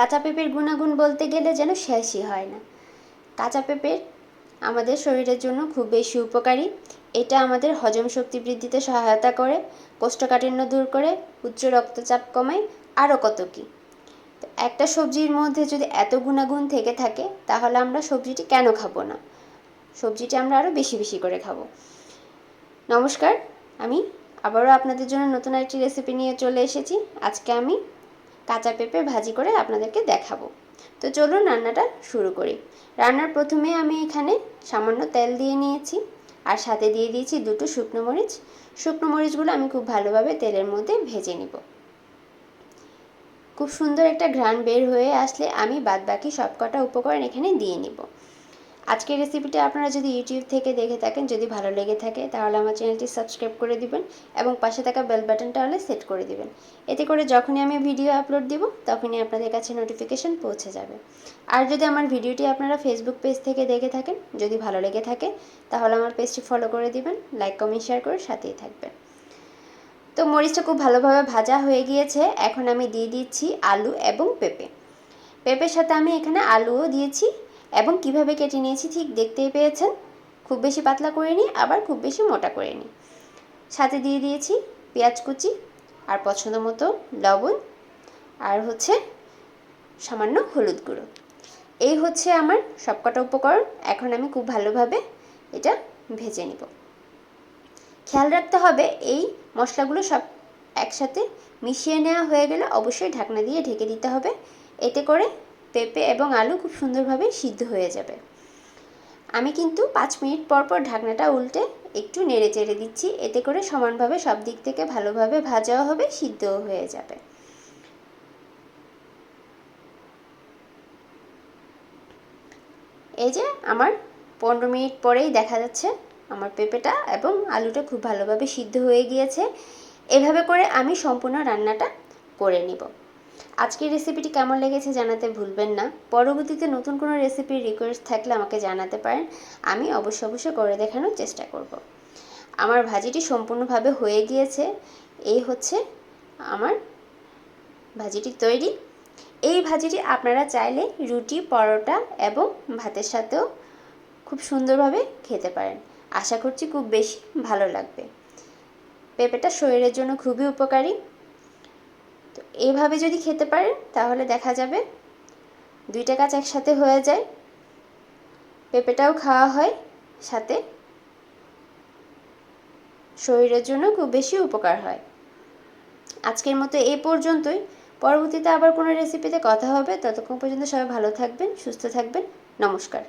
কাঁচা পেঁপের গুণাগুণ বলতে গেলে যেন শেষই হয় না। কাঁচা পেঁপের আমাদের শরীরের জন্য খুব বেশি উপকারী। এটা আমাদের হজম শক্তি বৃদ্ধিতে সহায়তা করে, কোষ্ঠকাঠিন্য দূর করে, উচ্চ রক্তচাপ কমায়, আরও কত কী। একটা সবজির মধ্যে যদি এত গুণাগুণ থেকে থাকে, তাহলে আমরা সবজিটি কেন খাব না? সবজিটি আমরা আরও বেশি বেশি করে খাব। নমস্কার, আমি আবারও আপনাদের জন্য নতুন একটি রেসিপি নিয়ে চলে এসেছি। আজকে আমি কাঁচা পেঁপে ভাজি করে আপনাদেরকে দেখাবো। তো চলুন রান্নাটা শুরু করি। রান্নার প্রথমে আমি এখানে সামান্য তেল দিয়ে নিয়েছি আর সাথে দিয়ে দিয়েছি দুটো শুকনো মরিচ। শুকনো মরিচগুলো আমি খুব ভালোভাবে তেলের মধ্যে ভেজে নিব। খুব সুন্দর একটা ঘ্রাণ বের হয়ে আসলে আমি বাদ বাকি সবকটা উপকরণ এখানে দিয়ে নিব। আজকের রেসিপিটা আপনারা যদি ইউটিউব থেকে দেখে থাকেন, যদি ভালো লেগে থাকে, তাহলে আমার চ্যানেলটি সাবস্ক্রাইব করে দিবেন এবং পাশে থাকা বেল বাটনটা হলে সেট করে দিবেন। এতে করে যখনই আমি ভিডিও আপলোড দিব, তখনই আপনাদের কাছে নোটিফিকেশন পৌঁছে যাবে। আর যদি আমার ভিডিওটি আপনারা ফেসবুক পেজ থেকে দেখে থাকেন, যদি ভালো লেগে থাকে, তাহলে আমার পেজটি ফলো করে দিবেন লাইক কমেন্ট শেয়ার করে সাথেই থাকবেন। তো মরিচটা খুব ভালোভাবে ভাজা হয়ে গিয়েছে। এখন আমি দিয়ে দিচ্ছি আলু এবং পেঁপে। পেঁপের সাথে আমি এখানে আলুও দিয়েছি। এবং কীভাবে কেটে নিয়েছি ঠিক দেখতেই পেয়েছেন? খুব বেশি পাতলা করে নিই আবার খুব বেশি মোটা করে নিই সাথে দিয়ে দিয়েছি পেঁয়াজ কুচি আর পছন্দ মতো লবণ আর হচ্ছে সামান্য হলুদ গুঁড়ো। এই হচ্ছে আমার সবকটা উপকরণ। এখন আমি খুব ভালোভাবে এটা ভেজে নিব। খেয়াল রাখতে হবে এই মশলাগুলো সব একসাথে মিশিয়ে নেওয়া হয়ে গেলে অবশ্যই ঢাকনা দিয়ে ঢেকে দিতে হবে। এতে করে পেঁপে এবং আলু খুব সুন্দরভাবে সিদ্ধ হয়ে যাবে। আমি কিন্তু পাঁচ মিনিট পর পর ঢাকনাটা উল্টে একটু নেড়ে চেড়ে দিচ্ছি, এতে করে সমানভাবে সব দিক থেকে ভালোভাবে ভাজাও হবে, সিদ্ধও হয়ে যাবে। এই যে আমার পনেরো মিনিট পরেই দেখা যাচ্ছে আমার পেঁপেটা এবং আলুটা খুব ভালোভাবে সিদ্ধ হয়ে গিয়েছে। এভাবে করে আমি সম্পূর্ণ রান্নাটা করে নিব। আজকের রেসিপিটি কেমন লেগেছে জানাতে ভুলবেন না। পরবর্তীতে নতুন কোনো রেসিপির রিকোয়েস্ট থাকলে আমাকে জানাতে পারেন। আমি অবশ্য অবশ্যই করে দেখানোর চেষ্টা করব। আমার ভাজিটি সম্পূর্ণভাবে হয়ে গিয়েছে। এই হচ্ছে আমার ভাজিটি তৈরি। এই ভাজিটি আপনারা চাইলে রুটি, পরোটা এবং ভাতের সাথেও খুব সুন্দরভাবে খেতে পারেন। আশা করছি খুব বেশি ভালো লাগবে। পেঁপেটা শরীরের জন্য খুবই উপকারী। তো এইভাবে যদি খেতে পারেন, তাহলে দেখা যাবে দুইটা কাজ একসাথে হয়ে যায়। পেঁপেটাও খাওয়া হয় সাথে। শরীরের জন্য খুব বেশি উপকার হয়। আজকের মতো এই পর্যন্তই। পরবর্তীতে আবার কোনো রেসিপিতে কথা হবে। ততক্ষণ পর্যন্ত সবাই ভালো থাকবেন, সুস্থ থাকবেন। নমস্কার।